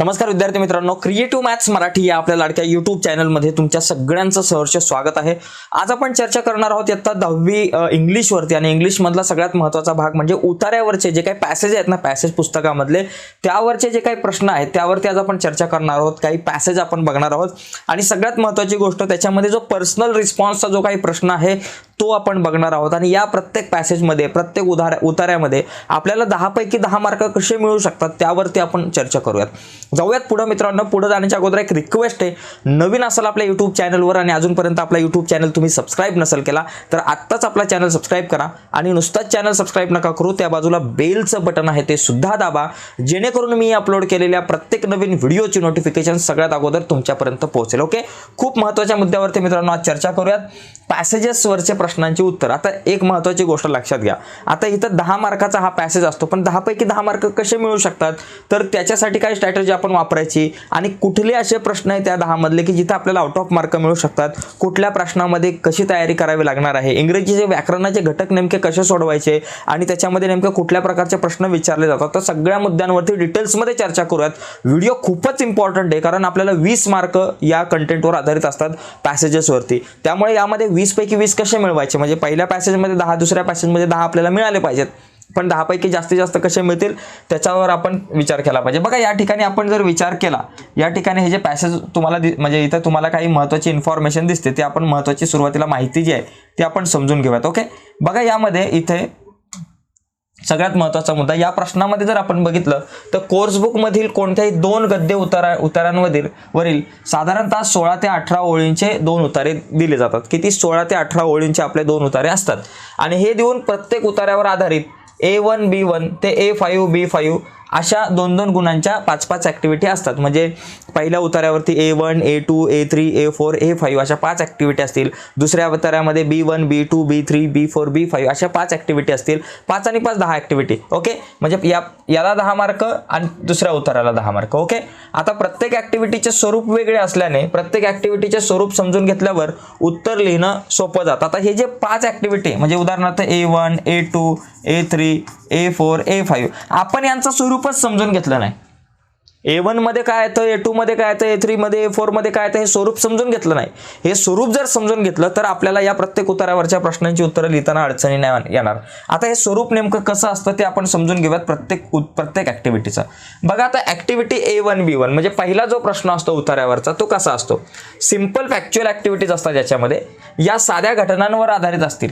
नमस्कार विद्यार्थी मित्रांनो क्रिएटिव्ह मॅथ्स मराठी या आपल्या लाडक्या युट्यूब चॅनलमध्ये तुमच्या सगळ्यांचं सहर्ष स्वागत आहे. आज आपण चर्चा करणार आहोत इयत्ता दहावी इंग्लिशवरती आणि इंग्लिशमधला सगळ्यात महत्त्वाचा भाग म्हणजे उतार्यावरचे जे काही पॅसेज आहेत ना पॅसेज पुस्तकामधले त्यावरचे जे काही प्रश्न आहेत त्यावरती आज आपण चर्चा करणार आहोत. काही पॅसेज आपण बघणार आहोत. आणि सगळ्यात महत्त्वाची गोष्ट त्याच्यामध्ये जो पर्सनल रिस्पॉन्सचा जो काही प्रश्न आहे तो आपण बघणार आहोत. आणि या प्रत्येक पॅसेजमध्ये प्रत्येक उदार उतार्यामध्ये आपल्याला दहापैकी दहा मार्क कसे मिळू शकतात त्यावरती आपण चर्चा करूयात. जाऊयात पुढं मित्रांनो. पुढं जाण्याच्या अगोदर एक रिक्वेस्ट आहे. नवीन असाल आपल्या यूट्यूब चॅनलवर आणि अजूनपर्यंत आपला यूट्यूब चॅनल तुम्ही सबस्क्राईब नसेल केला तर आत्ताच आपला चॅनल सबस्क्राईब करा आणि नुसताच चॅनल सबस्क्राईब नका करू. त्या बाजूला बेलचं बटन आहे ते सुद्धा दाबा. जेणेकरून मी अपलोड केलेल्या प्रत्येक नवीन व्हिडिओची नोटिफिकेशन सगळ्यात अगोदर तुमच्यापर्यंत पोहोचेल. ओके खूप महत्त्वाच्या मुद्द्यावरती मित्रांनो आज चर्चा करूयात. पॅसेजेसवरच्या प्रश्नांची उत्तर. आता एक महत्त्वाची गोष्ट लक्षात घ्या. आता इथं दहा मार्काचा हा पॅसेज असतो पण दहापैकी दहा मार्क कसे मिळू शकतात? तर त्याच्यासाठी काय स्ट्रॅटजी आपण वापरायची? आणि कुठले असे प्रश्न आहे त्या दहामधले की जिथं आपल्याला आउट ऑफ मार्क मिळू शकतात? कुठल्या प्रश्नामध्ये कशी तयारी करावी लागणार आहे? इंग्रजीचे व्याकरणाचे घटक नेमके कसे सोडवायचे? आणि त्याच्यामध्ये नेमके कुठल्या प्रकारचे प्रश्न विचारले जातात? तर सगळ्या मुद्द्यांवरती डिटेल्समध्ये चर्चा करूयात. व्हिडिओ खूपच इम्पॉर्टंट आहे कारण आपल्याला वीस मार्क या कंटेंटवर आधारित असतात पॅसेजेसवरती त्यामुळे यामध्ये वीस पैकी वीस कसे मिळवायचे? म्हणजे पहिल्या पॅसेजमध्ये दहा दुसऱ्या पॅसेजमध्ये दहा आपल्याला मिळाले पाहिजेत. पण दहापैकी जास्तीत जास्त कसे मिळतील त्याच्यावर आपण विचार केला पाहिजे. बघा या ठिकाणी आपण जर विचार केला या ठिकाणी हे जे पॅसेज तुम्हाला दि- म्हणजे इथं तुम्हाला काही महत्त्वाची इन्फॉर्मेशन दिसते ती आपण महत्त्वाची सुरुवातीला माहिती जी आहे ती आपण समजून घेऊयात ओके बघा यामध्ये इथे सगळ्यात महत्त्वाचा मुद्दा या प्रश्नामध्ये जर आपण बघितलं तर कोर्स बुकमधील कोणत्याही दोन गद्य उतारा उतारांवरील वरील साधारणतः सोळा ते अठरा ओळींचे दोन उतारे दिले जातात. किती? सोळा ते अठरा ओळींचे आपले दोन उतारे असतात. आणि हे देऊन प्रत्येक उतार्यावर आधारित ए वन बी वन ते ए फाईव्ह बी फाईव्ह अशा दोन दोन गुणांच्या पाच पाच ॲक्टिव्हिटी असतात. म्हणजे पहिल्या उतार्यावरती A one A two A three A four A five अशा पाच ॲक्टिव्हिटी असतील. दुसऱ्या उतार्यामध्ये B one B two B three B four B five अशा पाच ॲक्टिव्हिटी असतील. पाच आणि पाच दहा ॲक्टिव्हिटी ओके म्हणजे या याला दहा मार्क आणि दुसऱ्या उताराला दहा मार्क ओके आता प्रत्येक ॲक्टिव्हिटीचे स्वरूप वेगळे असल्याने प्रत्येक ॲक्टिव्हिटीचे स्वरूप समजून घेतल्यावर उत्तर लिहिणं सोपं जातं. आता हे जे पाच ॲक्टिव्हिटी म्हणजे उदाहरणार्थ A one A two A three A four A five आपण यांचं स्वरूपच समजून घेतलं नाही. ए मध्ये काय येतं ए मध्ये काय येतं ए थ्रीमध्ये ए फोरमध्ये काय येतं हे स्वरूप समजून घेतलं नाही. हे स्वरूप जर समजून घेतलं तर आपल्याला या प्रत्येक उतारावरच्या प्रश्नांची उत्तरं लिहिताना अडचणी नाही येणार. आता हे स्वरूप नेमकं कसं असतं ते आपण समजून घेऊयात प्रत्येक प्रत्येक ॲक्टिव्हिटीचं बघा आता activity A one B one म्हणजे पहिला जो प्रश्न असतो उतार्यावरचा तो कसा असतो? सिंपल फॅक्च्युअल ॲक्टिव्हिटीज असतात ज्याच्यामध्ये या साध्या घटनांवर आधारित असतील.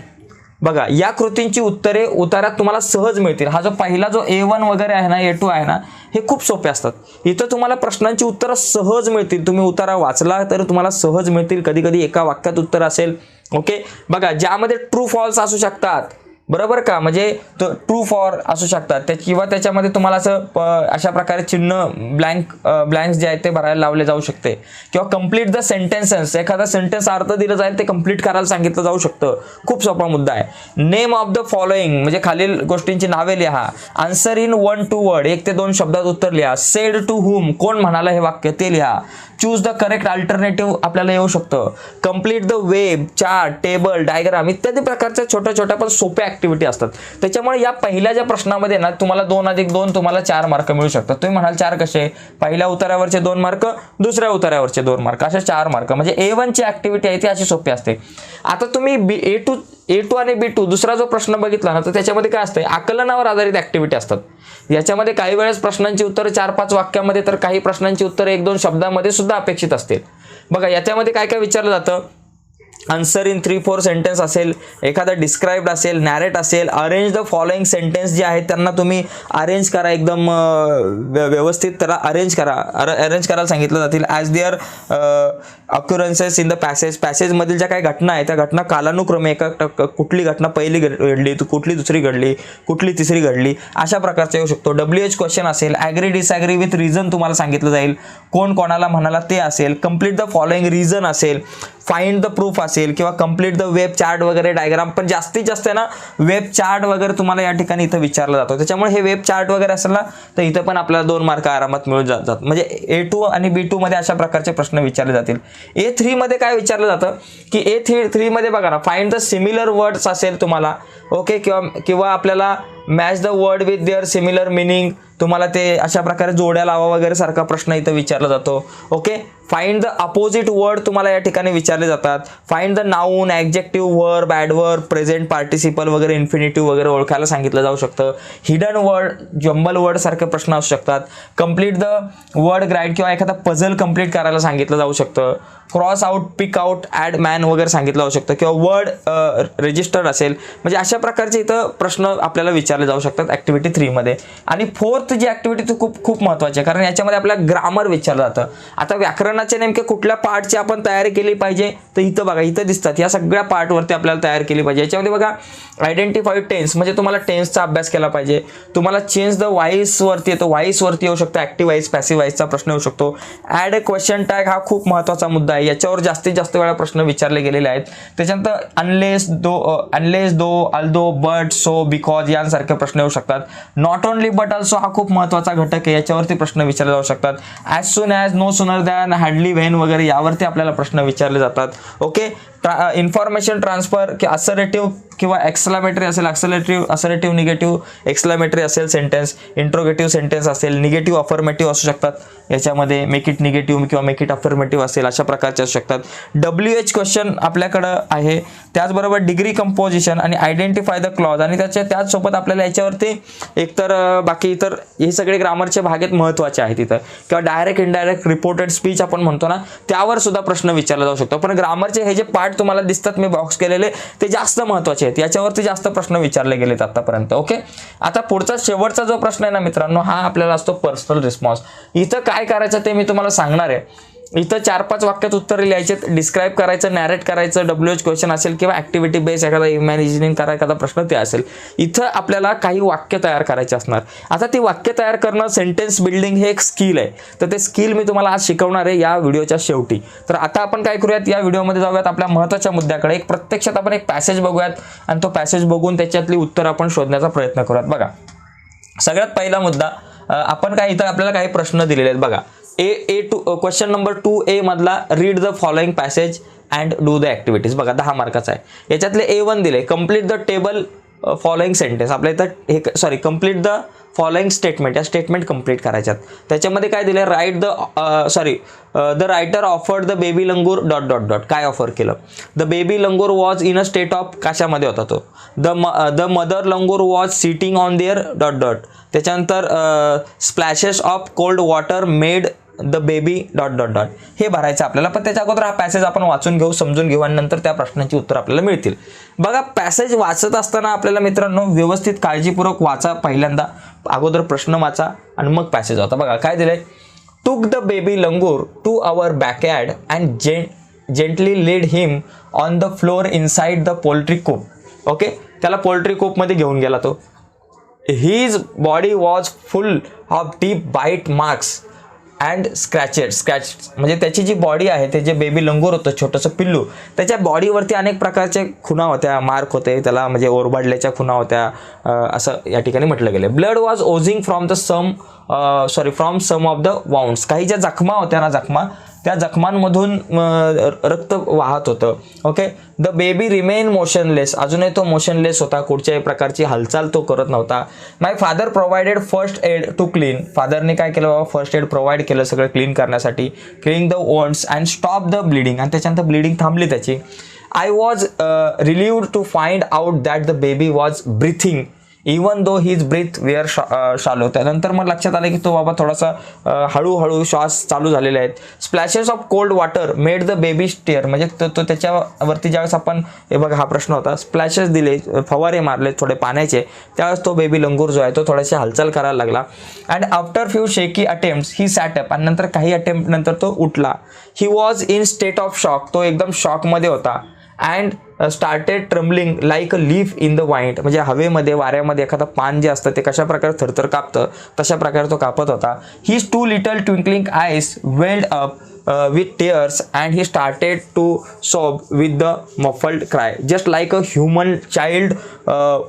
बघा या कृतींची उत्तरे उतारात तुम्हाला सहज मिळतील. हा जो पहिला जो ए वन वगैरे आहे ना ए टू आहे ना हे खूप सोपे असतात. इथं तुम्हाला प्रश्नांची उत्तरं सहज मिळतील. तुम्ही उतारा वाचला तर तुम्हाला सहज मिळतील. कधी कधी एका वाक्यात उत्तर असेल. ओके? बघा ज्यामध्ये ट्रू फॉल्स असू शकतात बरोबर का? म्हणजे ट्रू फॉर असू शकतात. त्या किंवा त्याच्यामध्ये तुम्हाला असं अशा प्रकारे चिन्ह ब्लँक ब्लँक्स जे आहेत ते भरायला लावले जाऊ शकते. किंवा कंप्लीट द सेंटेन्सेस एखादा सेंटेन्स अर्थ दिलं जाईल ते कंप्लीट करायला सांगितलं जाऊ शकतं. खूप सोपा मुद्दा आहे. नेम ऑफ द फॉलोइंग म्हणजे खालील गोष्टींची नावे लिहा. Answer in one two word एक ते दोन शब्दात उत्तर लिहा. सेड टू हुम कोण म्हणाला हे वाक्य? ते लिहा. चूज द करेक्ट अल्टरनेटिव्ह आपल्याला येऊ शकतं. Complete the web chart table diagram इत्यादी प्रकारच्या छोट्या छोट्या पण सोप्या ॲक्टिव्हिटी असतात. त्याच्यामुळे या पहिल्या ज्या प्रश्नामध्ये ना तुम्हाला दोन अधिक दोन तुम्हाला चार मार्क मिळू शकतात. तुम्ही म्हणाल चार कसे? पहिल्या उतारावरचे दोन मार्क दुसऱ्या उतारावरचे दोन मार्क असे चार मार्क म्हणजे ए वनची ॲक्टिव्हिटी आहे ती अशी सोपी असते. आता तुम्ही बी ए टू ए टू आणि बी टू दुसरा जो प्रश्न बघितला ना तर त्याच्यामध्ये काय असतं आकलनावर आधारित ऍक्टिव्हिटी असतात. याच्यामध्ये काही वेळेस प्रश्नांची उत्तरं चार पाच वाक्यामध्ये तर काही प्रश्नांची उत्तरं एक दोन शब्दामध्ये सुद्धा अपेक्षित असतील. बघा याच्यामध्ये काय काय विचारलं जातं? Answer in three four sentence असेल एखादा डिस्क्राईब्ड असेल नॅरेट असेल अरेंज द फॉलोइंग सेंटेन्स जे आहेत त्यांना तुम्ही अरेंज करा एकदम व्य- व्यवस्थित त्याला अरेंज करा. अरेंज करायला सांगितलं जातील. As their occurrences in the passage पॅसेजमधील ज्या काही घटना आहेत त्या घटना कालानुक्रमे एका कुठली घटना पहिली घड- घडली कुठली दुसरी घडली कुठली तिसरी घडली अशा प्रकारचा येऊ शकतो. डब्ल्यू एच क्वेश्चन असेल ॲग्री डिसॲग्री विथ रिझन तुम्हाला सांगितलं जाईल. कोण कोणाला म्हणाला ते असेल. कंप्लीट द फॉलोइंग रिझन असेल. फाइंड द प्रूफ असेल किंवा कंप्लीट द वेब चार्ट वगैरे डायग्राम पण जास्तीत जास्त आहे ना वेब चार्ट वगैरे तुम्हाला या ठिकाणी इथं विचारलं जातो. त्याच्यामुळे हे वेब चार्ट वगैरे असेल ना तर इथं पण आपल्याला दोन मार्क आरामात मिळून जातात म्हणजे ए टू आणि बी टूमध्ये अशा प्रकारचे प्रश्न विचारले जातील. ए थ्रीमध्ये काय विचारलं जातं? की ए थ्री थ्रीमध्ये बघा ना फाईंड द सिमिलर वर्ड्स असेल तुम्हाला ओके किंवा किंवा आपल्याला match the word with their similar meaning तुम्हाला ते अशा प्रकारे जोड्या लावा वगैरे सारखा प्रश्न इथं विचारला जातो okay find the opposite word तुम्हाला या ठिकाणी विचारले जातात. Find the noun adjective verb adverb present participle वगैरे इन्फिनिटिव्ह वगैरे ओळखायला सांगितलं जाऊ शकतं. हिडन वर्ड जंबल वर्ड सारखे प्रश्न असू शकतात. कंप्लीट द वर्ड ग्राईड किंवा एखादा पझल कंप्लीट करायला सांगितलं जाऊ शकतं. Cross out pick out odd man वगैरे सांगितलं जाऊ शकतं. किंवा वर्ड रजिस्टर असेल. म्हणजे अशा प्रकारचे इथं प्रश्न आपल्याला विचारले जाऊ शकतात ॲक्टिव्हिटी थ्रीमध्ये आणि फोर्थ जी ॲक्टिव्हिटी ती खूप खूप महत्त्वाची आहे. कारण याच्यामध्ये आपल्याला ग्रामर विचारलं जातं. आता व्याकरण व्याकरणाच्या नेमके कुठल्या पार्टची आपण तयारी केली पाहिजे? तर इथं बघा इथं दिसतात. या सगळ्या पार्टवरती आपल्याला तयार केली पाहिजे. याच्यामध्ये बघा आयडेंटिफाईड टेन्स म्हणजे तुम्हाला टेन्सचा अभ्यास केला पाहिजे. तुम्हाला चेंज द वाईसवरती येतो. वाईसवरती येऊ शकतो. ॲक्टिव्ह वाईस पॅसिव्ह वाईसचा प्रश्न येऊ शकतो. ॲड अ क्वेश्चन टॅग हा खूप महत्त्वाचा मुद्दा आहे. याच्यावर जास्तीत जास्त वेळा प्रश्न विचारले गेलेले आहेत. त्याच्यानंतर unless though unless though although but so because यांसारखे प्रश्न येऊ शकतात. नॉट ओनली बट अल्सो हा खूप महत्त्वाचा घटक आहे. याच्यावरती प्रश्न विचारले जाऊ शकतात. As soon as no sooner than hardly when वगैरे यावरती आपल्याला प्रश्न विचारले जातात. ओके? इन्फॉर्मेशन ट्रान्सफर की असरेटिव्ह किंवा एक्सलामेटरी असेल एक्सलेटिव्ह असरेटिव्ह निगेटिव्ह एक्सलामेटरी असेल सेंटेन्स इंट्रोगेटिव्ह सेंटेन्स असेल निगेटिव्ह अफर्मेटिव्ह असू शकतात. याच्यामध्ये मेक इट निगेटिव्ह किंवा मेक इट अफर्मेटिव्ह असेल अशा प्रकारचे असू शकतात. डब्ल्यू एच क्वेश्चन आपल्याकडं आहे. त्याचबरोबर डिग्री कंपोजिशन आणि आयडेंटिफाय द क्लॉज आणि त्याच्या त्याचसोबत आपल्याला याच्यावरती एकतर बाकी इतर हे सगळे ग्रामरचे भाग आहेत महत्त्वाचे आहेत इथं. किंवा डायरेक्ट इनडायरेक्ट रिपोर्टेड स्पीच आपण म्हणतो ना त्यावर सुद्धा प्रश्न विचारला जाऊ शकतो. पण ग्रामरचे हे जे पार्ट तुम्हाला दिसतात मी बॉक्स केलेले. ते जास्त महत्त्वाचे आहेत. याच्यावरती जास्त प्रश्न विचारले गेलेत आतापर्यंत ओके आता पुढचा शेवटचा जो प्रश्न आहे ना मित्रांनो हा आपल्याला असतो पर्सनल रिस्पॉन्स इथं काय करायचं ते मी तुम्हाला सांगणार आहे. इथं चार पाच वाक्यात उत्तर लिहायचे डिस्क्राईब करायचं नॅरेट करायचं डब्ल्यू एच क्वेश्चन असेल किंवा ॲक्टिव्हिटी बेस एखादा इमॅजिनिंग करा एखादा प्रश्न ते असेल. इथं आपल्याला काही वाक्य तयार करायचे असणार. आता ती वाक्य तयार करणं सेंटेन्स बिल्डिंग हे एक स्किल आहे. तर ते स्किल मी तुम्हाला आज शिकवणार आहे या व्हिडिओच्या शेवटी. तर आता आपण काय करूयात? या व्हिडिओमध्ये जाऊयात आपल्या महत्त्वाच्या मुद्द्याकडे. एक प्रत्यक्षात आपण एक पॅसेज बघूयात आणि तो पॅसेज बघून त्याच्यातली उत्तर आपण शोधण्याचा प्रयत्न करूयात. बघा. सगळ्यात पहिला मुद्दा आपण काय इथं आपल्याला काही प्रश्न दिलेले आहेत. बघा. A A two question number two A मधला read the following passage and do the activities बघा दहा मार्काचा आहे. याच्यातले ए वन दिले. Complete the table following sentence आपल्या इथं हे sorry complete the following statement या स्टेटमेंट कंप्लीट करायच्यात. त्याच्यामध्ये काय दिलं write the sorry the writer offered the baby langur dot dot dot काय ऑफर केलं? The baby langur was in a state of कशामध्ये होता तो? द म the mother langur was sitting on there dot dot त्याच्यानंतर splashes of cold water made the baby dot dot dot हे भरायचं आपल्याला. पण त्याच्या अगोदर हा पॅसेज आपण वाचून घेऊ समजून घेऊ आणि नंतर त्या प्रश्नांची उत्तर आपल्याला मिळतील. बघा पॅसेज वाचत असताना आपल्याला मित्रांनो व्यवस्थित काळजीपूर्वक वाचा पहिल्यांदा. अगोदर प्रश्न वाचा आणि मग पॅसेज होता बघा काय दिलंय? Took the baby langur to our backyard and gent gently lead him on the floor inside the poultry coop okay त्याला पोल्ट्री कूपमध्ये घेऊन गेला तो. His body was full of deep bite marks and scratched scratch म्हणजे त्याची जी body आहे ते जे बेबी लंगूर होतं छोटंसं पिल्लू त्याच्या बॉडीवरती अनेक प्रकारचे खुणा होत्या मार्क होते त्याला म्हणजे ओरबाडल्याच्या खुणा होत्या असं या ठिकाणी म्हटलं गेलं blood was oozing from the some sorry from some of the wounds काही ज्या जखमा होत्या ना जखमा त्या जखमांमधून रक्त वाहत होतं. Okay the baby remain motionless अजूनही तो मोशनलेस होता. कुठच्याही प्रकारची हालचाल तो करत नव्हता. My father provided first aid to clean फादरने काय केलं बाबा? फर्स्ट एड प्रोव्हाइड केलं सगळं क्लीन करण्यासाठी. Clean the wounds and stop the bleeding आणि त्याच्यानंतर ब्लिडिंग थांबली त्याची. I was relieved to find out that the baby was breathing even though his breath were shallow त्यानंतर मग लक्षात आलं की तो बाबा थोडासा हळूहळू श्वास चालू झालेले आहेत. Splashes of cold water made the baby stir म्हणजे तो तो त्याच्यावरती ज्यावेळेस आपण हे बघा हा प्रश्न होता. स्प्लॅशेस दिले फवारे मारले थोडे पाण्याचे. त्यावेळेस तो बेबी लंगूर जो आहे तो थोडीशी हालचाल करायला लागला. And after few shaky attempt he sat up आणि नंतर काही अटेम्प्ट नंतर तो उठला. He was in state of shock तो एकदम शॉकमध्ये होता. And started trembling like a leaf in the wind म्हणजे हवेमध्ये वाऱ्यामध्ये एखादं पान जे असतं ते कशा प्रकारे थरथर कापतं तशा प्रकारे तो कापत होता. His two little twinkling eyes welled up with tears and he started to sob with the muffled cry just like a human child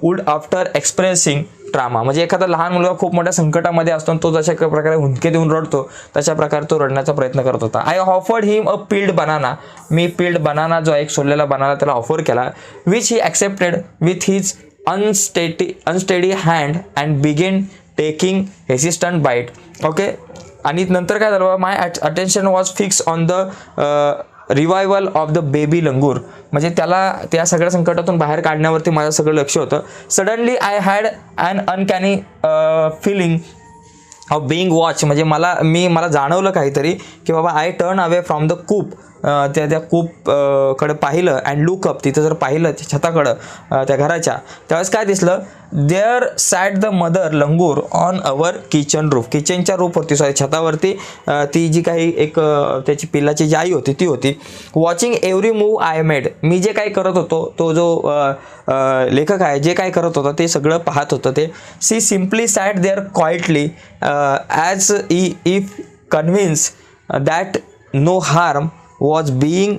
would after expressing trauma म्हणजे एखादा लहान मुलगा खूप मोठ्या संकटामध्ये असतो आणि तो जशा क- प्रकारे हुंदके देऊन रडतो तशा प्रकारे तो रडण्याचा प्रयत्न करत होता. I offered him a peeled banana me peeled banana जो एक सोडलेला बनाना त्याला ऑफर केला which he accepted with his unsteady unsteady hand and begin taking hesitant bite okay आणि नंतर काय झालं my attention was fix on the revival of the baby langur म्हणजे त्याला त्या सगळ्या संकटातून बाहेर काढण्यावरती माझं सगळं लक्ष होतं. Suddenly I had an uncanny feeling of being watch म्हणजे मला मी मला जाणवलं काहीतरी की बाबा I turn away from the coop त्या त्या कूपकडे पाहिलं अँड लुकअप तिथं जर पाहिलं त्या छताकडं त्या घराच्या त्यावेळेस काय दिसलं? There sat the mother langur on our kitchen roof किचनच्या रूफवरती सॉरी छतावरती ती जी काही एक त्याची पिल्लाची जी आई होती ती होती. Watching every move I made मी जे काही करत होतो तो जो लेखक आहे जे काही करत होता ते सगळं पाहत होतं ते. She simply sat there quietly as E if convince that no harm was being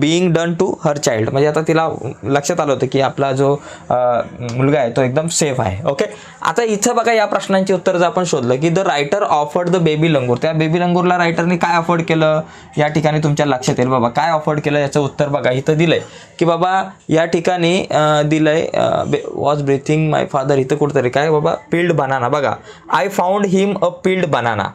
being done to her child म्हणजे आता तिला लक्षात आलं होतं की आपला जो uh, मुलगा आहे तो एकदम सेफ आहे. ओके आता इथं बघा या प्रश्नांची उत्तर जर आपण शोधलं की the writer offered the baby langur त्या बेबी लंगूरला रायटरने काय अफोर्ड केलं? या ठिकाणी तुमच्या लक्षात येईल बाबा. काय अफोर्ड केलं? याचं उत्तर बघा. इथं दिलंय की बाबा या ठिकाणी अ, दिलंय वॉज ब्रिथिंग माय फादर इथं कुठंतरी काय बाबा? पिल्ड बनाना बघा. I found him a peeled banana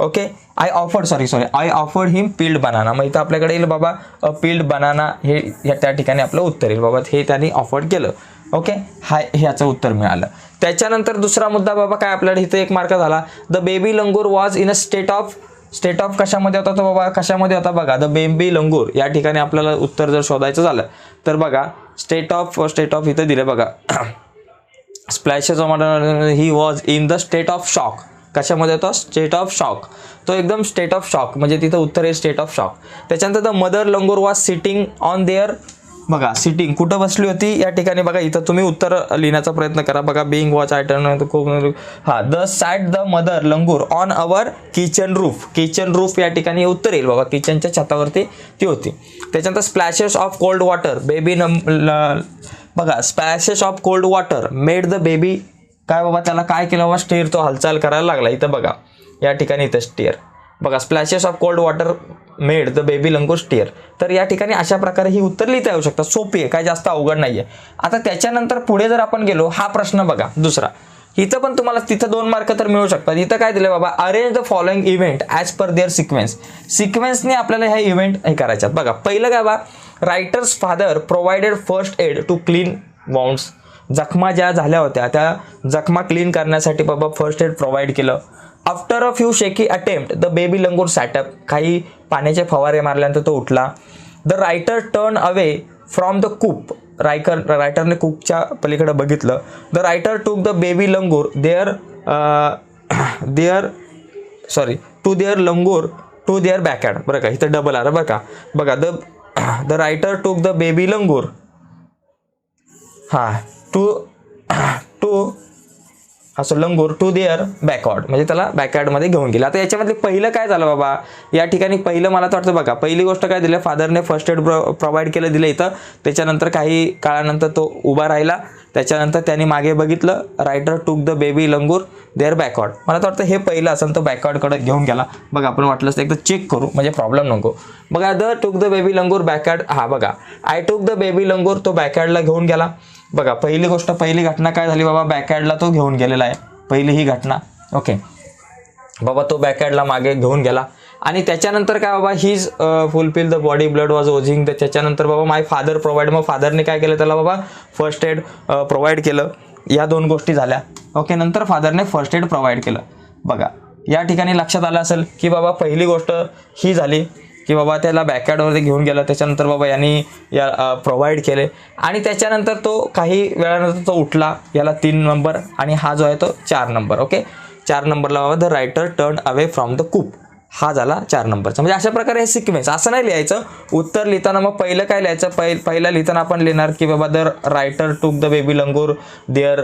okay I offered sorry sorry I offered him peeled banana मग इथं आपल्याकडे येईल बाबा अ पिल्ड बनाना हे या त्या ठिकाणी आपलं उत्तर येईल. बाबा हे त्यांनी ऑफर्ड केलं. ओके हा ह्याचं उत्तर मिळालं. त्याच्यानंतर दुसरा मुद्दा बाबा काय आपल्याला इथं एक मार्क झाला. The baby langur was in a state of state of कशामध्ये होता तो बाबा? कशामध्ये होता बघा? द बेबी लंगूर या ठिकाणी आपल्याला उत्तर जर शोधायचं झालं तर बघा स्टेट ऑफ स्टेट ऑफ इथं दिलं बघा. Splashes he was in the state of shock कशामध्ये येतो? स्टेट ऑफ शॉक तो एकदम स्टेट ऑफ शॉक म्हणजे तिथं उत्तर आहे स्टेट ऑफ शॉक त्याच्यानंतर the mother langur was sitting on there बघा सिटिंग कुठं बसली होती? या ठिकाणी बघा इथं तुम्ही उत्तर लिहिण्याचा प्रयत्न करा. बघा बिंग वॉच आयटन खूप हा the sat the mother langur on our kitchen roof kitchen roof या ठिकाणी उत्तर येईल. बाबा किचनच्या छतावरती ती होती. त्याच्यानंतर splashes of cold water baby numb बघा splashes of cold water made the baby काय बाबा त्याला काय केलं बाबा? स्टेअर तो हालचाल करायला लागला. इथं बघा. या ठिकाणी इथं स्टेअर बघा splashes of cold water made the baby langur stir तर या ठिकाणी अशा प्रकारे ही उत्तर लिहिता येऊ शकतात सोपी आहे काय जास्त अवघड नाही आहे आता त्याच्यानंतर पुढे जर आपण गेलो हा प्रश्न बघा. दुसरा. इथं पण तुम्हाला तिथं दोन मार्क तर मिळू शकतात. इथं काय दिलं बाबा? Arrange the following event as per their sequence सिक्वेन्सने आपल्याला ह्या इव्हेंट हे करायच्यात. बघा पहिलं काय बा? Writer's father provided first aid to clean wounds जखमा ज्या झाल्या होत्या त्या जखमा क्लीन करण्यासाठी बाबा फर्स्ट एड प्रोव्हाइड केलं. After a few shaky attempt the baby langur sat up काही पाण्याचे फवारे मारल्यानंतर तो उठला. The writer turn away from the coop Raikar रायटरने कूपच्या पलीकडे बघितलं. The writer took the baby langur their their sorry to their langur to their backyard बरं का इथं डबल आलं बरं का. बघा the the writer took the baby langur हां. टू टू असं लंगूर टू देअर बॅकवर्ड म्हणजे त्याला बॅकवर्डमध्ये घेऊन गेला. आता याच्यामध्ये पहिलं काय झालं बाबा? या ठिकाणी पहिलं मला तर वाटतं बघा पहिली गोष्ट काय दिलं? फादरने फर्स्ट एड प्रोव्हाइड केलं दिलं इथं. त्याच्यानंतर काही काळानंतर तो उभा राहिला. त्याच्यानंतर त्यांनी मागे बघितलं writer took the baby langur their backward मला तर वाटतं हे पहिलं असेल तर बॅकवर्डकडे घेऊन गेला. बघा आपण वाटलं तर एकदा चेक करू. म्हणजे प्रॉब्लेम नको. बघा द टूक द बेबी लंगूर बॅकवर्ड हा बघा. आय टूक द बेबी लंगूर तो बॅकवर्डला घेऊन गेला. बघा पहिली गोष्ट पहिली घटना काय झाली बाबा? बॅकॅडला तो घेऊन गेलेला आहे. पहिली ही घटना. ओके बाबा तो बॅकॅडला मागे घेऊन गेला. आणि त्याच्यानंतर काय बाबा? His fulfil the body blood was oozing the त्याच्यानंतर बाबा माय फादर प्रोव्हाइड मग फादरने काय केलं त्याला बाबा? फर्स्ट एड प्रोव्हाइड केलं. या दोन गोष्टी झाल्या. ओके नंतर फादरने फर्स्ट एड प्रोव्हाइड केलं. बघा या ठिकाणी लक्षात आलं असेल की बाबा पहिली गोष्ट ही झाली. की बाबा त्याला बॅकयार्डवरती घेऊन गेला त्याच्यानंतर बाबा यांनी या प्रोव्हाइड केले. आणि त्याच्यानंतर तो काही वेळानंतर तो उठला याला तीन नंबर आणि हा जो आहे तो चार नंबर ओके चार नंबरला बाबा the writer turn away from the coop हा झाला चार नंबरचा. म्हणजे अशा प्रकारे हे सिक्वेन्स. असं नाही लिहायचं उत्तर लिहिताना मग पहिलं काय लिहायचं? पहि पहिलं लिहिताना आपण लिहिणार की बाबा the writer took the baby langur their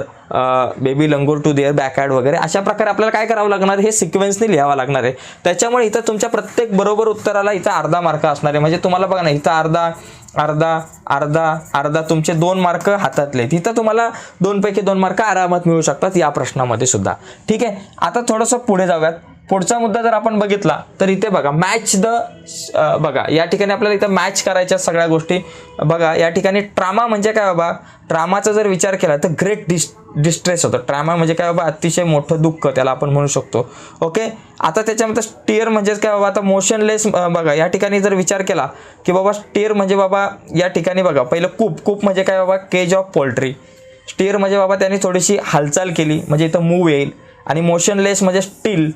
baby langur to their backyard वगैरे. अशा प्रकारे आपल्याला काय करावं लागणार? हे सिक्वेन्सने लिहावं लागणार आहे. त्याच्यामुळे इथं तुमच्या प्रत्येक बरोबर उत्तराला इथं अर्धा मार्क असणार आहे. म्हणजे तुम्हाला बघा ना इथं अर्धा अर्धा अर्धा अर्धा तुमचे दोन मार्क हातातले तिथं तुम्हाला दोनपैकी दोन मार्क आरामात मिळू शकतात या प्रश्नामध्ये सुद्धा. ठीक आहे? आता थोडंसं पुढे जाऊयात. पुढचा मुद्दा जर आपण बघितला तर इथे बघा मॅच द बघा या ठिकाणी आपल्याला इथं मॅच करायच्या सगळ्या गोष्टी. बघा या ठिकाणी ट्रामा म्हणजे काय बाबा? ट्रामाचा जर विचार केला तर ग्रेट डिस डिस्ट्रेस होतं. ट्रामा म्हणजे काय बाबा? अतिशय मोठं दुःख त्याला आपण म्हणू शकतो. ओके आता त्याच्यामध्ये स्टिअर म्हणजेच काय बाबा? आता मोशनलेस बघा या ठिकाणी जर विचार केला की बाबा स्टिअर म्हणजे बाबा या ठिकाणी बघा पहिलं कूप कूप म्हणजे काय बाबा? केज ऑफ पोल्ट्री स्टिअर म्हणजे बाबा त्यांनी थोडीशी हालचाल केली म्हणजे इथं मूव येईल. आणि मोशनलेस म्हणजे स्टील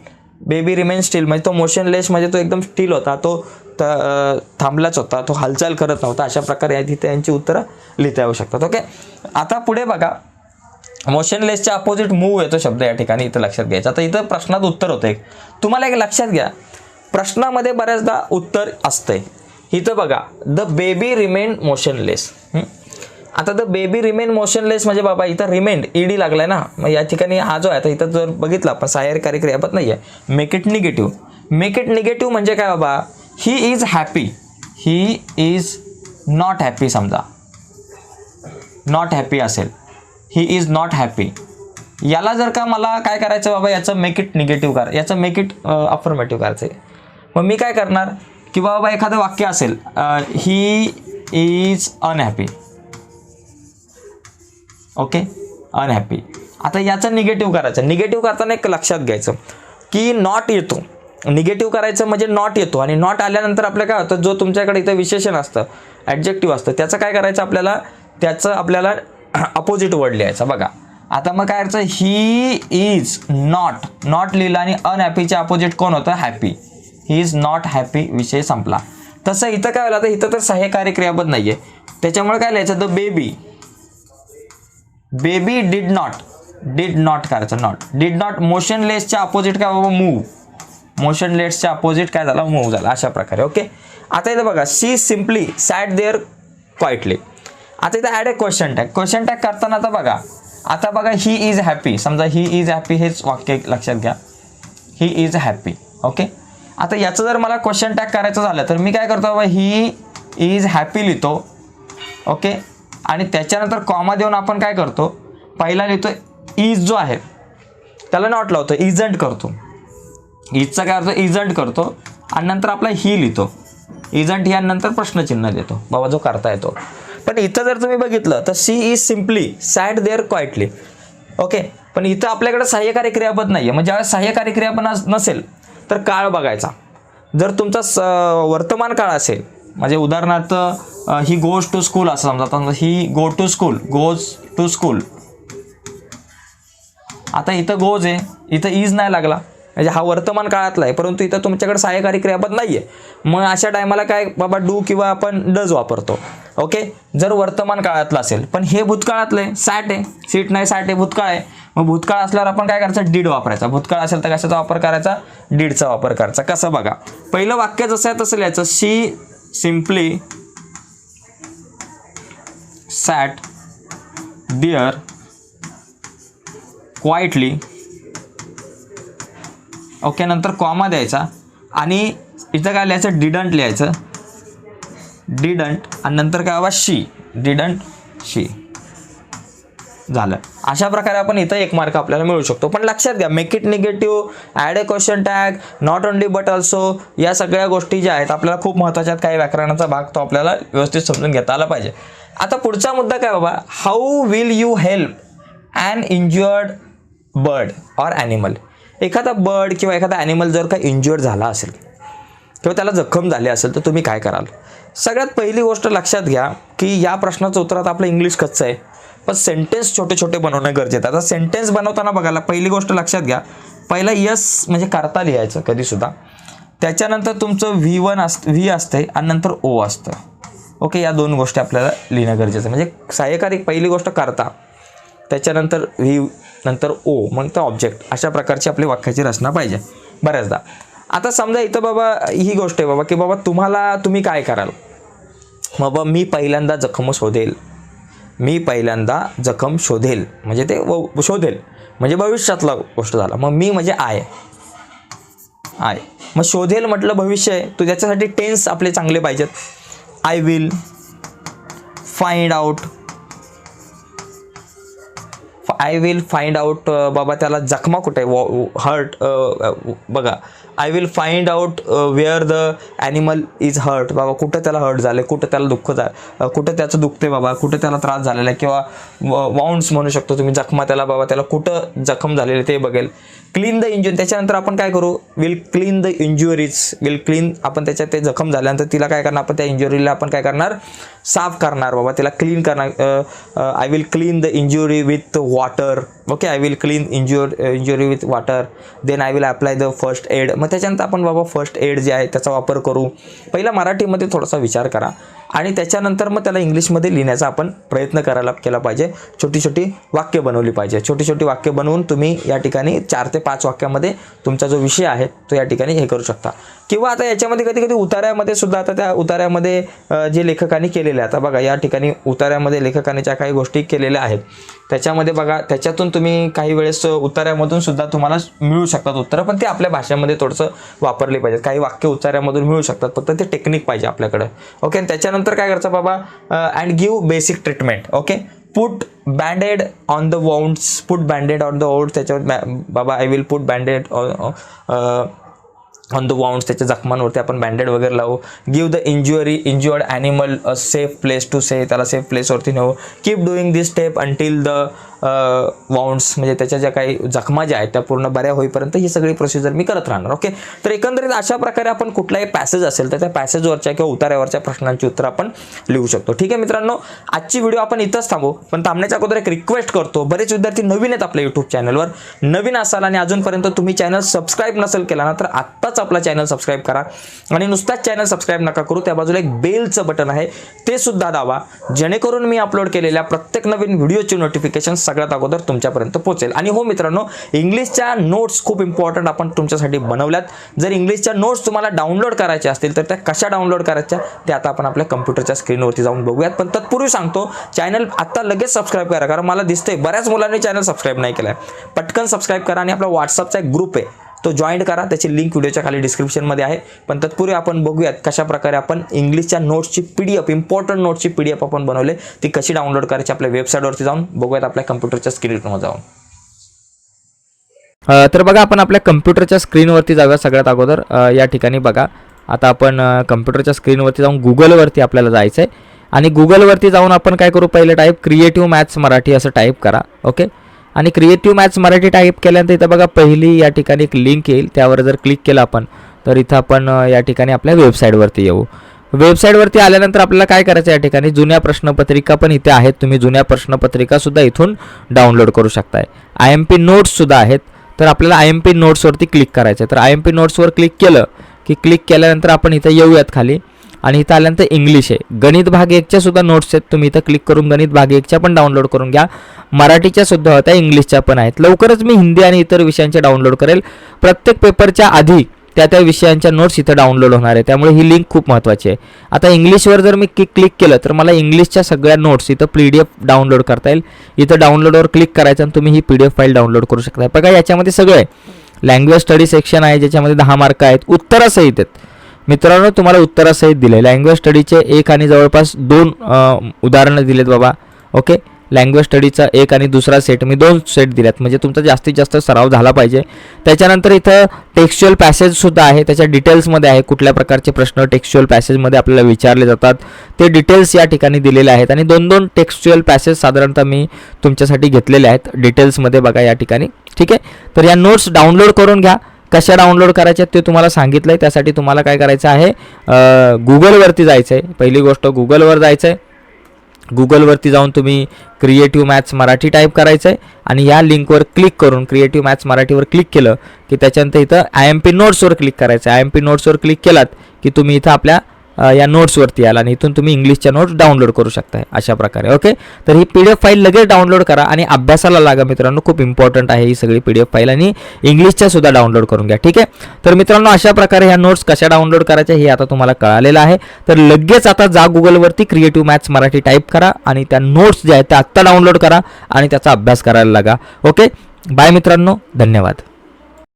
बेबी रिमेन स्टील म्हणजे तो मोशनलेस म्हणजे तो एकदम स्टील होता. तो त- थांबलाच होता. तो हालचाल करत नव्हता. अशा प्रकारे या तिथे यांची उत्तरं लिहिता येऊ शकतात. ओके आता पुढे बघा. मोशनलेसच्या अपोजिट मूव येतो शब्द या ठिकाणी. इथं लक्षात घ्यायचा. आता इथं प्रश्नात उत्तर होतं एक. तुम्हाला एक लक्षात घ्या. प्रश्नामध्ये बऱ्याचदा उत्तर असतंय. इथं बघा. द बेबी रिमेन मोशनलेस आता द बेबी रिमेन मोशनलेस म्हणजे बाबा इथं रिमेंड ईडी लागलाय ना. मग या ठिकाणी हा जो आहे आता इथं जर बघितला आपण सहाय्यकारी क्रियापद नाही आहे make it negative make it negative म्हणजे काय बाबा? He is happy he is not happy समजा. नॉट हॅपी असेल. ही इज नॉट हॅपी याला जर का मला काय करायचं बाबा? याचं मेक इट निगेटिव्ह कर याचं मेक इट अफर्मेटिव्ह करायचं आहे मग मी काय करणार? की बाबा एखादं वाक्य असेल he is unhappy okay? Unhappy आता याचं निगेटिव्ह करायचं. निगेटिव्ह करताना एक लक्षात घ्यायचं की नॉट येतो. निगेटिव्ह करायचं म्हणजे नॉट येतो. आणि नॉट आल्यानंतर आपलं काय होतं? जो तुमच्याकडे इथं विशेषण असतं ॲडजेक्टिव्ह असतं त्याचं काय करायचं आपल्याला? त्याचं आपल्याला अपोजिट वर्ड लिहायचं. बघा. आता मग काय करायचं ही इज नॉट नॉट लिहिलं आणि अनहॅपीच्या अपोजिट कोण होतं? Happy he is not happy विषय संपला. तसं इथं काय होईल? आता इथं तर सहाय्यकारी क्रियापद नाही आहे त्याच्यामुळे काय लिहायचं? The baby baby did not did not करायचं नॉट डिड नॉट मोशनलेसच्या अपोजिट काय बाबा मूव मोशनलेसच्या अपोजिट काय झाला? मूव झाला. अशा प्रकारे ओके आता इथं बघा she simply sat there quietly आता इथं add a question tag question tag करताना आता बघा आता बघा ही इज हॅपी समजा ही इज हॅपी हेच वाक्य लक्षात घ्या. ही इज हॅपी ओके आता याचं जर मला क्वेश्चन टॅग करायचं झालं तर मी काय करतो बाबा? ही इज हॅपी लिहितो ओके आणि त्याच्यानंतर कॉमा देऊन आपण काय करतो? पहिला लिहितो इज जो आहे त्याला नॉट लावतो इजंट करतो. इजचा काय करतो? इजंट करतो. आणि नंतर आपला ही लिहितो. इजंट यानंतर नंतर प्रश्नचिन्ह देतो. बाबा जो करता येतो. पण इथं जर तुम्ही बघितलं तर she is simply sat there quietly okay पण इथं आपल्याकडे सहाय्यकारी क्रियापद नाही आहे म्हणजे ज्यावेळेस सहाय्यकारी क्रियापद नसेल तर काळ बघायचा. जर तुमचा स वर्तमान काळ असेल म्हणजे उदाहरणार्थ ही गोज टू स्कूल असं समजा. He go to school goes to school आता इथं गोज आहे. इथं इज नाही लागला. म्हणजे हा वर्तमान काळातला आहे. परंतु इथं तुमच्याकडे सहाय्यकारी क्रियापद नाही आहे मग अशा टायमाला काय बाबा डू किंवा आपण डज वापरतो. ओके जर वर्तमान काळातलं असेल. पण हे भूतकाळातलं आहे. सॅट आहे. सीट नाही सॅट आहे. भूतकाळ आहे. मग भूतकाळ असल्यावर आपण काय करायचं? डीड वापरायचा. भूतकाळ असेल तर कशाचा वापर करायचा? डीडचा वापर करायचा. कसं बघा. पहिलं वाक्य जसं आहे तसं लिहायचं. She simply sat there quietly okay नंतर कॉमा द्यायचा. आणि इथं काय लिहायचं? डिडंट लिहायचं. डिडंट आणि नंतर काय बाबा शी डिडंट शी झालं. अशा प्रकारे आपण इथं एक मार्क आपल्याला मिळू शकतो. पण लक्षात घ्या make it negative add a question tag not only but also या सगळ्या गोष्टी ज्या आहेत आपल्याला खूप महत्त्वाच्या आहेत. काही व्याकरणाचा भाग तो आपल्याला व्यवस्थित समजून घेता आला पाहिजे. आता पुढचा मुद्दा काय बाबा? How will you help and injured bird or animal एखादा बर्ड किंवा एखादा ॲनिमल जर का इंज्युअर्ड झाला असेल किंवा त्याला जखम झाली असेल तर तुम्ही काय कराल? सगळ्यात पहिली गोष्ट लक्षात घ्या की या प्रश्नाचं उत्तरात आपलं इंग्लिश कच्चं आहे. पण सेंटेन्स छोटे छोटे बनवणं गरजेचं आता सेंटेन्स बनवताना बघायला पहिली गोष्ट लक्षात घ्या. पहिला यस म्हणजे करता लिहायचं कधीसुद्धा. त्याच्यानंतर तुमचं व्ही वन अस व्ही असते आणि नंतर ओ असतं. ओके या दोन गोष्टी आपल्याला लिहिणं गरजेचं आहे. म्हणजे सहाय्यकारी पहिली गोष्ट करता त्याच्यानंतर व्ही नंतर ओ मग तर ऑब्जेक्ट अशा प्रकारची आपली वाक्याची रचना पाहिजे. बऱ्याचदा. आता समजा इथं बाबा ही गोष्ट आहे बाबा की बाबा तुम्हाला तुम्ही काय कराल? बाबा मी पहिल्यांदा जखम शोधेल. मी पहिल्यांदा जखम शोधेल. म्हणजे ते व- शोधेल. म्हणजे भविष्यातला गोष्ट झाला. मग मी म्हणजे आय. आय. मग शोधेल म्हटलं भविष्य आहे. तो त्याच्यासाठी टेन्स आपले चांगले पाहिजेत. I will find out. I will find out बाबा त्याला जखमा कुठे वॉ हर्ट बघा. I will find out where the animal is hurt बाबा कुठं त्याला हर्ट झालं कुठं त्याला दुःख झालं कुठं त्याचं दुखते बाबा? कुठं त्याला त्रास झालेला आहे? किंवा वाऊंड्स म्हणू शकतो तुम्ही जखमा त्याला बाबा त्याला कुठं जखम झालेली ते बघेल. क्लीन द इंजुरी त्याच्यानंतर आपण काय करू? Will clean the injuries will clean आपण त्याच्यात ते जखम झाल्यानंतर तिला काय करणार? आपण त्या इंजुरीला आपण काय करणार? साफ करणार बाबा त्याला क्लीन करणार. I will clean the injury with water okay I will clean injure injury with water then I will apply the first aid मग त्याच्यानंतर आपण बाबा फर्स्ट एड जे आहे त्याचा वापर करू. पहिला मराठीमध्ये थोडासा विचार करा. आणि त्याच्यानंतर मग त्याला इंग्लिशमध्ये लिहिण्याचा आपण प्रयत्न करायला केला पाहिजे. छोटी छोटी वाक्य बनवली पाहिजे. छोटी छोटी वाक्य बनवून तुम्ही या ठिकाणी चार ते पाच वाक्यामध्ये तुमचा जो विषय आहे तो या ठिकाणी हे करू शकता. किंवा आता याच्यामध्ये कधी कधी उतार्यामध्ये सुद्धा आता त्या उतार्यामध्ये जे लेखकांनी केलेले आता बघा या ठिकाणी उतार्यामध्ये लेखकाने ज्या काही गोष्टी केलेल्या आहेत. त्याच्यामध्ये बघा त्याच्यातून तुम्ही काही वेळेस उतार्यामधून सुद्धा तुम्हाला मिळू शकतात उत्तरं पण ते आपल्या भाषेमध्ये थोडंसं वापरले पाहिजेत. काही वाक्य उताऱ्यामधून मिळू शकतात फक्त ते टेक्निक पाहिजे आपल्याकडे. ओके? त्याच्यानंतर त्याच्यानंतर काय करायचं बाबा? And give basic treatment okay put bandaid on the wounds put bandaid on the wound त्याच्यावर बाबा I will put bandaid on the wounds त्याच्या जखमांवरती आपण बँडेड वगैरे लावू. Give the injury injured animal a safe place to say त्याला safe प्लेसवरती नेऊ. Keep doing this step until the wounds म्हणजे त्याच्या ज्या काही जखमा ज्या आहेत त्या पूर्ण बऱ्या होईपर्यंत ही सगळी प्रोसिजर मी करत राहणार ओके तर एकंदरीत अशा प्रकारे आपण कुठलाही पॅसेज असेल तर त्या पॅसेजवरच्या किंवा उतार्यावरच्या प्रश्नांची उत्तर आपण लिहू शकतो. ठीक आहे मित्रांनो आजची व्हिडिओ आपण इथंच थांबू पण थांबण्याच्या अगोदर एक रिक्वेस्ट करतो. बरेच विद्यार्थी नवीन आहेत आपल्या युट्यूब चॅनलवर नवीन असाल आणि अजूनपर्यंत तुम्ही चॅनल सबस्क्राईब नसेल केला ना तर आत्ताच आपला चॅनल सबस्क्राईब करा. आणि नुसताच चॅनल सबस्क्राईब नका करू त्या बाजूला एक बेलचं बटन आहे ते सुद्धा दावा जेणेकरून मी अपलोड केलेल्या प्रत्येक नवीन व्हिडिओची नोटिफिकेशन सगळ्यात अगोदर तुमच्यापर्यंत पोहोचेल. आणि हो मित्रांनो इंग्लिशच्या नोट्स खूप इम्पॉर्टंट आपण तुमच्यासाठी बनवल्यात. जर इंग्लिशच्या नोट्स तुम्हाला डाउनलोड करायच्या असतील तर त्या कशा डाउनलोड करायच्या? ते आता आपण आपल्या कम्प्युटरच्या स्क्रीनवरती जाऊन बघूयात. पण तत्पूर्वी सांगतो चॅनल आत्ता लगेच सबस्क्राईब करा कारण मला दिसतंय बऱ्याच मुलांनी चॅनल सबस्क्राईब नाही केलं आहे पटकन सबस्क्राईब करा आणि आपला व्हॉट्सअपचा एक ग्रुप आहे. तो जॉईन करा. त्याची लिंक व्हिडिओच्या खाली डिस्क्रिप्शनमध्ये आहे. पण तत्पूर्वी आपण बघूयात कशा प्रकारे आपण इंग्लिशच्या नोट्सची पी डी एफ इम्पॉर्टंट नोट्सची पी डी एफ आपण बनवले. ती कशी डाउनलोड करायची आपल्या वेबसाईटवरती जाऊन. बघूयात आपल्या कम्प्युटरच्या स्क्रीनवर जाऊन. तर बघा आपण आपल्या कम्प्युटरच्या स्क्रीनवरती जाऊया सगळ्यात अगोदर. या ठिकाणी बघा. आता आपण कम्प्युटरच्या स्क्रीनवरती जाऊन गुगलवरती आपल्याला जायचं आहे आणि गुगलवरती जाऊन आपण काय करू? पहिले टाईप क्रिएटिव्ह मॅथ्स मराठी असं टाईप करा. ओके आणि क्रिएटिव्ह मॅथ्स मराठी टाईप केल्यानंतर इथं बघा पहिली या ठिकाणी एक लिंक येईल. त्यावर जर क्लिक केलं आपण तर इथं आपण या ठिकाणी आपल्या वेबसाईटवरती येऊ. वेबसाईटवरती आल्यानंतर आपल्याला काय करायचं या ठिकाणी? जुन्या प्रश्नपत्रिका पण इथे आहेत. तुम्ही जुन्या प्रश्नपत्रिकासुद्धा इथून डाउनलोड करू शकताय. आय एम पी नोट्ससुद्धा आहेत. तर आपल्याला आय एम पी नोट्सवरती क्लिक करायचं आहे तर आय एम पी नोट्सवर क्लिक केलं की क्लिक केल्यानंतर आपण इथं येऊयात खाली. आणि इथं आल्यानंतर इंग्लिश आहे. गणित भाग एकच्या सुद्धा नोट्स आहेत. तुम्ही इथं क्लिक करून गणित भाग एकच्या पण डाउनलोड करून घ्या. मराठीच्या सुद्धा होत्या इंग्लिशच्या पण आहेत. लवकरच मी हिंदी आणि इतर विषयांचे डाउनलोड करेल. प्रत्येक पेपरच्या आधी त्या त्या विषयांच्या नोट्स इथं डाउनलोड होणार आहे. त्यामुळे ही लिंक खूप महत्त्वाची आहे. आता इंग्लिशवर जर मी क्लिक क्लिक केलं तर मला इंग्लिशच्या सगळ्या नोट्स इथं पी डी एफ डाउनलोड करता येईल. इथं डाउनलोडवर क्लिक करायचं आणि तुम्ही ही P D F file download करू शकता. बघा याच्यामध्ये सगळं आहे. लँग्वेज स्टडी सेक्शन आहे ज्याच्यामध्ये दहा मार्क आहेत. उत्तरासहित आहेत. मित्रांनो तुम्हाला उत्तरासहित दिले. लँग्वेज स्टडीचे एक आणि जवळपास दोन उदाहरणं दिलेत बाबा. ओके लँग्वेज स्टडीचा एक आणि दुसरा सेट मी दोन सेट दिल्यात. म्हणजे तुमचा जास्तीत जास्त सराव झाला पाहिजे. त्याच्यानंतर इथं टेक्स्च्युअल पॅसेजसुद्धा आहे. त्याच्या डिटेल्समध्ये आहे. कुठल्या प्रकारचे प्रश्न टेक्स्च्युअल पॅसेजमध्ये आपल्याला विचारले जातात. ते डिटेल्स या ठिकाणी दिलेले आहेत. आणि दोन दोन टेक्स्च्युअल पॅसेज साधारणतः मी तुमच्यासाठी घेतलेले आहेत. डिटेल्समध्ये बघा या ठिकाणी. ठीक आहे? तर या नोट्स डाउनलोड करून घ्या. कशा डाउनलोड करायच्या ते तुम्हाला सांगितलं आहे त्यासाठी तुम्हाला काय करायचं आहे गुगलवरती जायचं आहे पहिली गोष्ट गुगलवर जायचं आहे गुगलवरती जाऊन तुम्ही क्रिएटिव्ह मॅथ्स मराठी टाईप करायचं आहे आणि या लिंकवर क्लिक करून क्रिएटिव्ह मॅथ्स मराठीवर क्लिक केलं की त्याच्यानंतर इथं आय एम पी नोट्सवर क्लिक करायचं आहे आय एम पी नोट्सवर क्लिक केलात की तुम्ही इथं आपल्या या नोट्सवरती याल आणि इथून तुम्ही इंग्लिशच्या नोट्स डाउनलोड करू शकताय अशा प्रकारे ओके तर ही पी डी एफ फाईल लगेच डाउनलोड करा आणि अभ्यासाला लागा मित्रांनो खूप इम्पॉर्टंट आहे ही सगळी पी डी एफ फाईल आणि इंग्लिशच्या सुद्धा डाउनलोड करून घ्या ठीक आहे? तर मित्रांनो अशा प्रकारे ह्या नोट्स कशा डाउनलोड करायच्या हे आता तुम्हाला कळालेलं आहे. तर लगेच आता जा गुगलवरती क्रिएटिव्ह मॅथ्स मराठी टाईप करा आणि त्या नोट्स ज्या आहेत त्या आत्ता डाउनलोड करा आणि त्याचा अभ्यास करायला लागा ओके बाय मित्रांनो धन्यवाद.